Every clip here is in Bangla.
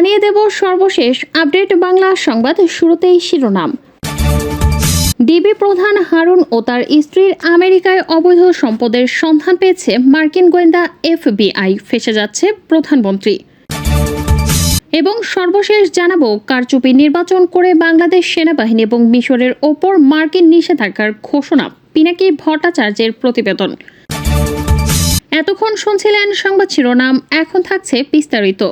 জানিয়ে দেব সর্বশেষ আপডেট বাংলা সংবাদ শুরুতেই শিরোনাম। ডিবি প্রধান হারুন ও তার স্ত্রীর আমেরিকায় অবৈধ সম্পদের সন্ধান পেয়েছে মার্কিন গোয়েন্দা এফবিআই, ফেসে যাচ্ছে প্রধানমন্ত্রী। এবং সর্বশেষ জানাব, কারচুপি নির্বাচন করে বাংলাদেশ সেনাবাহিনী এবং মিশরের ওপর মার্কিন নিষেধাজ্ঞার ঘোষণা, পিনাকি ভট্টাচার্যের প্রতিবেদন। এতক্ষণ শুনছিলেন সংবাদ শিরোনাম, এখন থাকছে বিস্তারিত।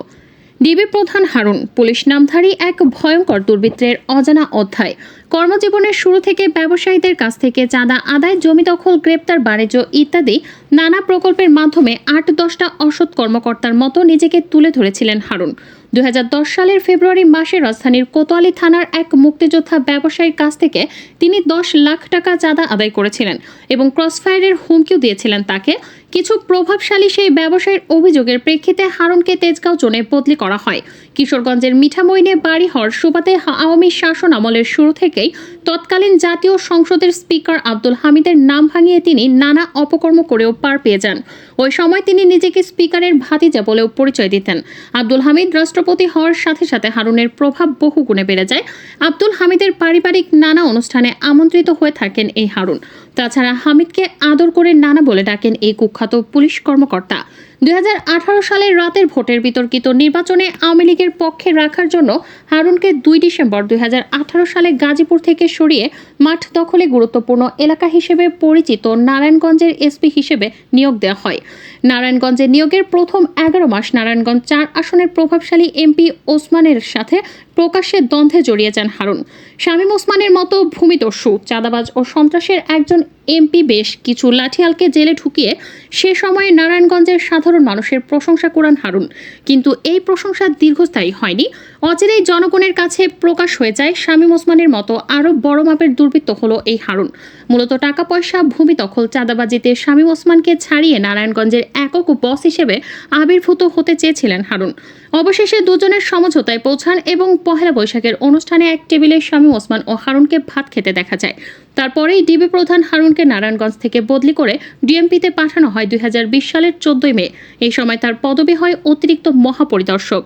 ডিবি প্রধান হারুন, পুলিশ নামধারী এক ভয়ঙ্কর দুর্বৃত্তের অজানা অধ্যায়। কর্মজীবনের শুরু থেকে ব্যবসায়ীদের কাছ থেকে চাঁদা আদায়, জমি দখল, গ্রেপ্তার, বাণিজ্য ইত্যাদি নানা প্রকল্পের মাধ্যমে আট দশটা অসৎ কর্মকর্তার মতো নিজেকে তুলে ধরেছিলেন হারুন। দুই হাজার দশ সালের ফেব্রুয়ারি মাসে রাজধানীর কোতোয়ালি থানার এক মুক্তিযোদ্ধা ব্যবসায়ীর কাছ থেকে তিনি দশ লাখ টাকা চাঁদা আদায় করেছিলেন এবং ক্রসফায়ারের হুমকিও দিয়েছিলেন তাকে। কিছু প্রভাবশালী সেই ব্যবসায়ীর অভিযোগের প্রেক্ষিতে হারুনকে তেজগাঁও জোনে বদলি করা হয়। কিশোরগঞ্জের মিঠামইনে বাড়ি হওয়ার সুবাদে আওয়ামী শাসন আমলের শুরু থেকেই তৎকালীন জাতীয় সংসদের স্পিকার আব্দুল হামিদের নাম ভাঙিয়ে তিনি নানা অপকর্ম করেও পার পেয়ে যান। ওই সময় তিনি নিজেকে স্পিকারের ভাতিজা বলেও পরিচয় দিতেন। আব্দুল হামিদ রাষ্ট্রপতি হওয়ার সাথে সাথে হারুনের প্রভাব বহু গুণে বেড়ে যায়। আব্দুল হামিদের পারিবারিক নানা অনুষ্ঠানে আমন্ত্রিত হয়ে থাকেন এই হারুন। তাছাড়া হামিদকে আদর করে নানা বলে ডাকেন এই কুখ্যাত পুলিশ কর্মকর্তা। দুই হাজার আঠারো সালের রাতের ভোটের বিতর্কিত নির্বাচনে আওয়ামী লীগের পক্ষে রাখার জন্য হারুনকে দুই ডিসেম্বর দুই হাজার আঠারো সালে গাজীপুর থেকে সরিয়ে মাঠ দখলে গুরুত্বপূর্ণ এলাকা হিসেবে পরিচিত নারায়ণগঞ্জের এসপি হিসেবে নিয়োগ দেওয়া হয়। নারায়ণগঞ্জে নিয়োগের প্রথম এগারো মাস নারায়ণগঞ্জ চার আসনের প্রভাবশালী এমপি ওসমানের সাথে প্রকাশ্যে দ্বন্দ্বে জড়িয়ে যান হারুন। শামীম ওসমানের মতো ভূমিদস্যু, চাঁদাবাজ ও সন্ত্রাসের একজন এমপি বেশ কিছু লাঠিয়ালকে জেলে ঢুকিয়ে সে সময়ে নারায়ণগঞ্জের সাধারণ মানুষের প্রশংসা করান হারুন। কিন্তু এই প্রশংসা দীর্ঘস্থায়ী হয়নি। অচিরেই জনগণের কাছে প্রকাশ হয়ে যায় শামীম ওসমানের মতো আরও বড় মাপের দুর্বৃত্ত হলো এই হারুন। মূলত টাকা পয়সা ভূমি দখল, চাঁদাবাজিতে শামীম ওসমানকে ছাড়িয়ে নারায়ণগঞ্জের একক বস হিসেবে আবির্ভূত হতে চেয়েছিলেন হারুন। অবশেষে দুজনের সমঝোতায় পৌঁছান এবং পহেলা বৈশাখের অনুষ্ঠানে এক টেবিলে স্বামী ওসমান ও হারুনকে ভাত খেতে দেখা যায়। তারপরেই ডিবি প্রধান হারুনকে নারায়ণগঞ্জ থেকে বদলি করে ডিএমপিতে পাঠানো হয় দুই হাজার বিশ সালের চোদ্দই মে। এই সময় তার পদবি হয় অতিরিক্ত মহাপরিদর্শক।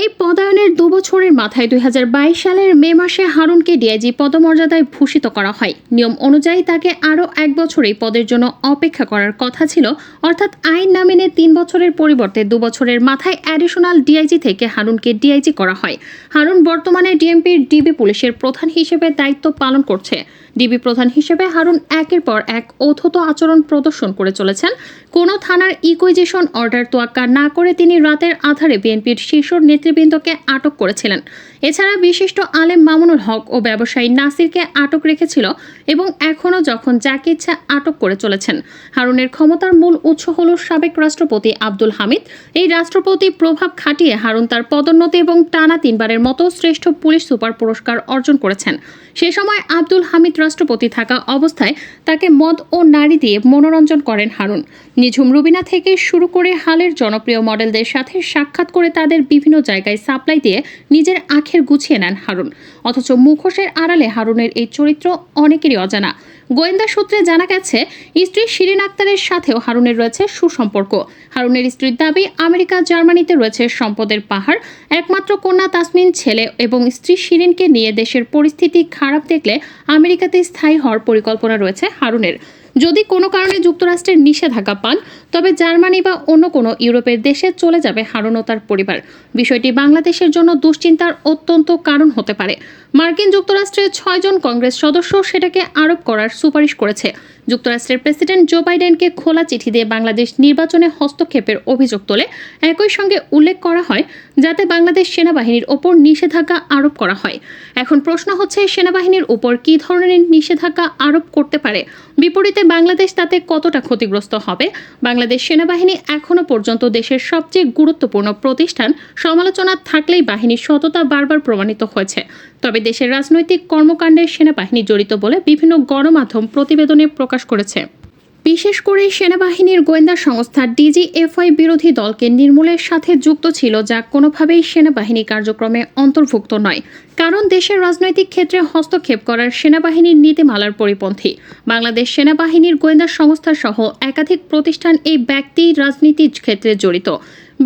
এই পদায়নের দু বছরের মাথায় দুই হাজার বাইশ সালের মে মাসে হারুনকে ডিআইজি পদমর্যাদায় ভূষিত করা হয়। নিয়ম অনুযায়ী তাকে আরও এক বছর এই পদের জন্য অপেক্ষা করার কথা ছিল, অর্থাৎ আইন না মেনে তিন বছরের পরিবর্তে দু বছরের মাথায় অ্যাডিশনাল ডিআইজি থেকে হারুনকে ডিআইজি করা হয়। হারুন বর্তমানে ডিএমপির ডিবি পুলিশের প্রধান হিসেবে দায়িত্ব পালন করছে। ডিবি প্রধান হিসেবে হারুন একের পর এক অথত আচরণ প্রদর্শন করে চলেছেন। কোনো থানার ইকুইজেশন অর্ডার তোয়াক্কা না করে তিনি রাতের আধারে বিএনপির শীর্ষ নেতৃবৃন্দকে আটক করেছিলেন। এছাড়া বিশিষ্ট আলেম মামুনুল হক ও ব্যবসায়ী নাসিরকে আটক রেখেছিল এবং এখনও যখন যাকে ইচ্ছা আটক করে চলেছেন। হারুনের ক্ষমতার মূল উৎস হল সাবেক রাষ্ট্রপতি আব্দুল হামিদ। এই রাষ্ট্রপতি প্রভাব খাটিয়ে হারুন তার পদোন্নতি এবং টানা তিনবারের মতো শ্রেষ্ঠ পুলিশ সুপার পুরস্কার অর্জন করেছেন। সে সময় আব্দুল হামিদ রাষ্ট্রপতি থাকা অবস্থায় তাকে মদ ও নারী দিয়ে মনোরঞ্জন করেন হারুন। নিঝুম রুবিনা থেকে শুরু করে হালের জনপ্রিয় মডেলদের সাথে সাক্ষাৎ করে তাদের বিভিন্ন জায়গায় সাপ্লাই দিয়ে নিজের আখের গুছিয়ে নেন হারুন। অথচ মুখোশের আড়ালে হারুনের এই চরিত্র অনেকেরই অজানা। গোয়েন্দা সূত্রে জানা গেছে, স্ত্রী শিরিন আক্তারের সাথেও হারুনের রয়েছে সুসম্পর্ক। হারুনের স্ত্রীর দাবি, আমেরিকা, জার্মানিতে রয়েছে সম্পদের পাহাড়। একমাত্র কন্যা তাসমিন ছেলে এবং স্ত্রী শিরিনকে নিয়ে দেশের পরিস্থিতি খারাপ দেখলে আমেরিকাতে স্থায়ী হওয়ার পরিকল্পনা রয়েছে হারুনের। যদি কোনো কারণে যুক্তরাষ্ট্রের নিষেধাজ্ঞা পান, তবে জার্মানি বা অন্য কোনো ইউরোপের দেশে চলে যাবে হারুন তার পরিবার। বিষয়টি বাংলাদেশের জন্য দুশ্চিন্তার অত্যন্ত কারণ হতে পারে। মার্কিন যুক্তরাষ্ট্রের ছয়জন কংগ্রেস সদস্য সেটাকে আরোপ করার সুপারিশ করেছে। যুক্তরাষ্ট্রের প্রেসিডেন্ট জো বাইডেনকে খোলা চিঠি দিয়ে বাংলাদেশ নির্বাচনে হস্তক্ষেপের অভিযোগ তোলে। একই সঙ্গে উল্লেখ করা হয়, যাতে বাংলাদেশ সেনাবাহিনীর ওপর নিষেধাজ্ঞা আরোপ করা হয়। এখন প্রশ্ন হচ্ছে, সেনাবাহিনীর উপর কী ধরনের নিষেধাজ্ঞা আরোপ করতে পারে? বিপরীতে বাংলাদেশ তাতে কতটা ক্ষতিগ্রস্ত হবে? বাংলাদেশ সেনাবাহিনী এখনও পর্যন্ত দেশের সবচেয়ে গুরুত্বপূর্ণ প্রতিষ্ঠান। সমালোচনা থাকলেই বাহিনীর সততা বারবার প্রমাণিত হয়েছে। তবে দেশের রাজনৈতিক কর্মকাণ্ডে সেনাবাহিনী জড়িত বলে বিভিন্ন গণমাধ্যম প্রতিবেদনে প্রকাশ করেছে। বিশেষ করে সেনাবাহিনীর গোয়েন্দা সংস্থা ডিজিএফআই বিরোধী দলকে নির্মূলের সাথে যুক্ত ছিল যা কোনোভাবেই সেনাবাহিনী কার্যক্রমে অন্তর্ভুক্ত নয়, কারণ দেশের রাজনৈতিক ক্ষেত্রে হস্তক্ষেপ করার সেনাবাহিনীর নীতিমালার পরিপন্থী। বাংলাদেশ সেনাবাহিনীর গোয়েন্দা সংস্থা সহ একাধিক প্রতিষ্ঠান এই ব্যক্তি রাজনীতির ক্ষেত্রে জড়িত।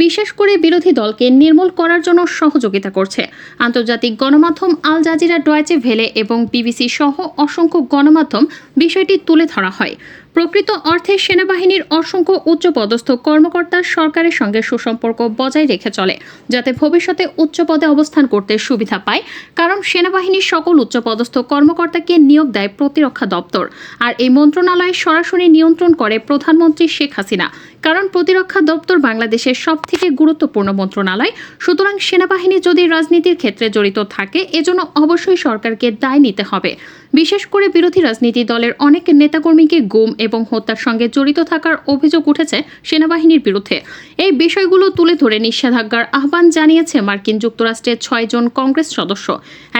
বিশেষ করে বিরোধী দলকে নির্মূল করার জন্য সহযোগিতা করছে। আন্তর্জাতিক গণমাধ্যম আল জাজিরা, ডয়েচে ভেলে এবং বিবিসি সহ অসংখ্য গণমাধ্যম বিষয়টি তুলে ধরা হয়। প্রকৃত অর্থে সেনাবাহিনীর অসংখ্য উচ্চপদস্থ কর্মকর্তা সরকারের সঙ্গে সুসম্পর্ক বজায় রেখে চলে, যাতে ভবিষ্যতে উচ্চ পদে অবস্থান করতে সুবিধা পায়, কারণ সেনাবাহিনীর সকল উচ্চপদস্থ কর্মকর্তাকে নিয়োগ দেয় প্রতিরক্ষা দপ্তর, আর এই মন্ত্রণালয় সরাসরি নিয়ন্ত্রণ করে প্রধানমন্ত্রী শেখ হাসিনা, কারণ প্রতিরক্ষা দপ্তর বাংলাদেশের সব থেকে গুরুত্বপূর্ণ মন্ত্রণালয়। সুতরাং সেনাবাহিনী যদি রাজনীতির ক্ষেত্রে জড়িত থাকে, এজন্য অবশ্যই সরকারকে দায় নিতে হবে। বিশেষ করে বিরোধী রাজনীতি দলের অনেক নেতাকর্মীকে গুম এবং হত্যার সঙ্গে জড়িত থাকার অভিযোগ উঠেছে সেনাবাহিনীর বিরুদ্ধে। এই বিষয়গুলো তুলে ধরে নিষেধাজ্ঞার আহ্বান জানিয়েছে মার্কিন যুক্তরাষ্ট্রের ছয়জন কংগ্রেস সদস্য।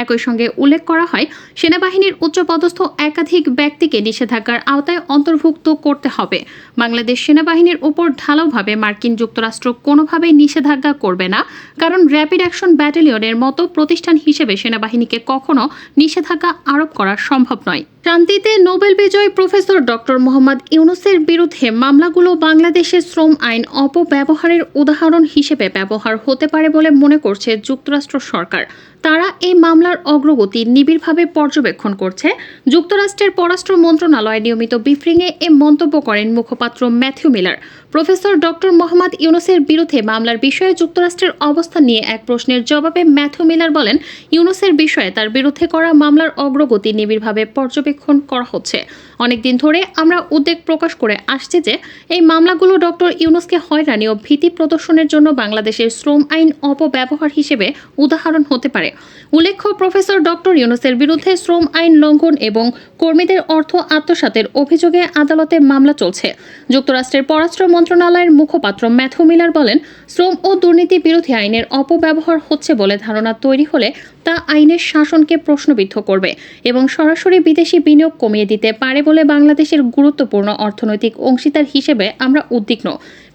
একই সঙ্গে উল্লেখ করা হয়, সেনাবাহিনীর উচ্চপদস্থ একাধিক ব্যক্তিকে নিষেধাজ্ঞার আওতায় অন্তর্ভুক্ত করতে হবে। বাংলাদেশ সেনাবাহিনীর উপর ঢালাওভাবে মার্কিন যুক্তরাষ্ট্র কোনোভাবেই নিষেধাজ্ঞা করবে না, কারণ র্যাপিড অ্যাকশন ব্যাটালিয়নের মতো প্রতিষ্ঠান হিসেবে সেনাবাহিনীকে কখনো নিষেধাজ্ঞা আরোপ করা সম্ভব নয়। শান্তিতে নোবেল বিজয়ী প্রফেসর ডক্টর মোহাম্মদ ইউনুসের বিরুদ্ধে মামলাগুলো বাংলাদেশের শ্রম আইন অপব্যবহারের উদাহরণ হিসেবে ব্যবহার হতে পারে বলে মনে করছে যুক্তরাষ্ট্র সরকার। তারা এই মামলার অগ্রগতি নিবিড়ভাবে পর্যবেক্ষণ করছে। যুক্তরাষ্ট্রের পররাষ্ট্র মন্ত্রণালয় নিয়মিত ব্রিফিংয়ে এ মন্তব্য করেন মুখপাত্র Matthew Miller. Professor doctor Mohammad ইউনুসের বিরুদ্ধে মামলার বিষয়ে যুক্তরাষ্ট্রের অবস্থান নিয়ে এক প্রশ্নের জবাবে ম্যাথিউ মিলার বলেন, ইউনুসের বিষয়ে তার বিরুদ্ধে করা মামলার অগ্রগতি নিবিড়ভাবে পর্যবেক্ষণ করা হচ্ছে। অনেকদিন ধরে আমরা উদ্বেগ প্রকাশ করে আসছি যে এই মামলাগুলো ডক্টর ইউনুসকে হয়রানি ও ভীতি প্রদর্শনের জন্য বাংলাদেশের শ্রম আইন অপব্যবহার হিসেবে উদাহরণ হতে পারে। উল্লেখ্য, প্রফেসর ডক্টর ইউনুসের বিরুদ্ধে শ্রম আইন লঙ্ঘন এবং কর্মীদের অর্থ আত্মসাতের অভিযোগে আদালতে মামলা চলছে। যুক্তরাষ্ট্রের পররাষ্ট্র মন্ত্রণালয়ের মুখপাত্র ম্যাথু মিলার বলেন, শ্রম ও দুর্নীতি বিরোধী আইনের অপব্যবহার হচ্ছে বলে ধারণা তৈরি হলে তা আইনের শাসনকে প্রশ্নবিদ্ধ করবে এবং সরাসরি বিদেশি বিনিয়োগ কমিয়ে দিতে পারে বলে বাংলাদেশের গুরুত্বপূর্ণ অর্থনৈতিক অংশীদার হিসেবে আমরা উদ্বিগ্ন।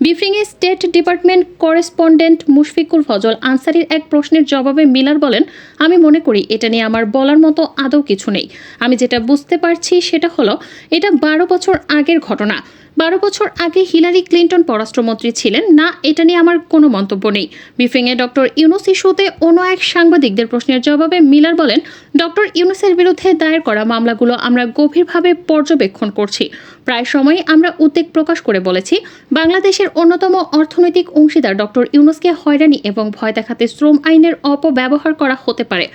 ব্রিফিংয়ে state department correspondent Mushfiqul Fazal আনসারির এক প্রশ্নের জবাবে মিলার বলেন, আমি মনে করি এটা নিয়ে আমার বলার মতো আদৌ কিছু নেই। আমি যেটা বুঝতে পারছি সেটা হলো, এটা বারো বছর আগের ঘটনা। বারো বছর আগে হিলারি ক্লিন্টন পররাষ্ট্রমন্ত্রী ছিলেন। না, এটা নিয়ে আমার কোনো মন্তব্য নেই। ব্রিফিংয়ে ডক্টর ইউনুস ইস্যুতে অন্য এক সাংবাদিকদের প্রশ্নের জবাবে মিলার বলেন, ডক্টর ইউনুসের বিরুদ্ধে দায়ের করা মামলাগুলো আমরা গভীরভাবে পর্যবেক্ষণ করছি। প্রায় সময়ই আমরা উদ্বেগ প্রকাশ করে বলেছি, বাংলাদেশের অন্যতম অর্থনৈতিক অংশীদার ডক্টর ইউনুসকে হয়রানি এবং ভয় দেখাতে শ্রম আইনের অপব্যবহার করা হতে পারে।